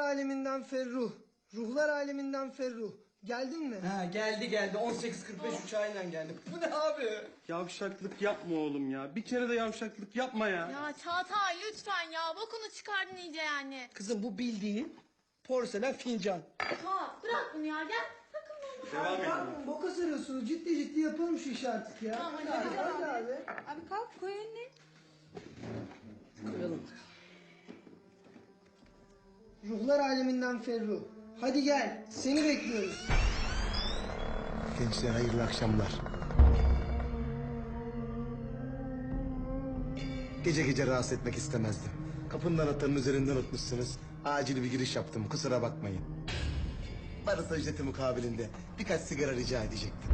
aleminden Ferruh. Ruhlar aleminden Ferruh. Geldin mi? Ha geldi geldi 18.45 uçağıyla geldi. Bu ne abi? Yavşaklık yapma oğlum ya. Bir kere de yavşaklık yapma ya. Ya Çağatay lütfen ya bokunu çıkardın iyice yani. Kızım bu bildiğin porselen fincan. Çağat bırak bunu ya gel. Devam edin. Yapma, boka sarıyorsunuz. Ciddi ciddi yapalım şu işi artık ya. Tamam, hadi, hadi, hadi abi. Abi kalk koy önüne. Ruhlar aleminden Ferruh. Hadi gel. Seni bekliyoruz. Gençler hayırlı akşamlar. Gece gece rahatsız etmek istemezdim. Kapının anahtarının üzerinden unutmuşsunuz. Acil bir giriş yaptım kusura bakmayın. Varsa ücreti mukabilinde birkaç sigara rica edecektim.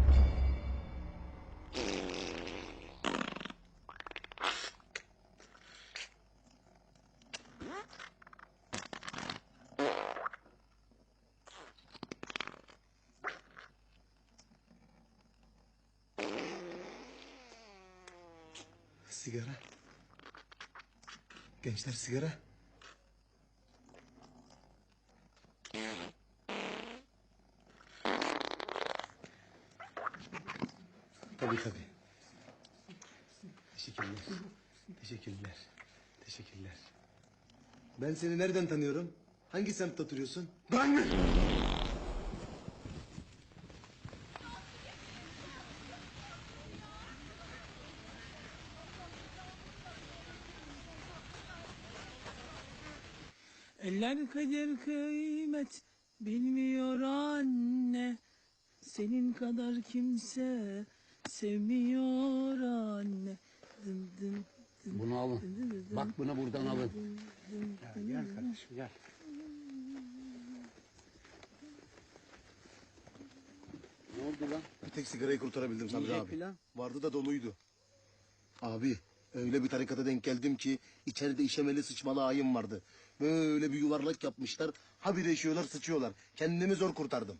Sigara. Gençler sigara. Tabii tabii. Teşekkürler. Teşekkürler. Teşekkürler. Ben seni nereden tanıyorum? Hangi semtte oturuyorsun? Ben mi? Eller kadir kıymet bilmiyor anne. Senin kadar kimse sevmiyor anne. Dın dın dın. Bunu alın. Bak bunu buradan alın. Gel kardeşim gel. Ne oldu lan? Bir tek sigarayı kurtarabildim Sabri Yiyecek abi. filan? Vardı da doluydu. Abi öyle bir tarikata denk geldim ki içeride işemeli sıçmalı ayım vardı. Böyle bir yuvarlak yapmışlar. Habire işiyorlar sıçıyorlar. Kendimi zor kurtardım.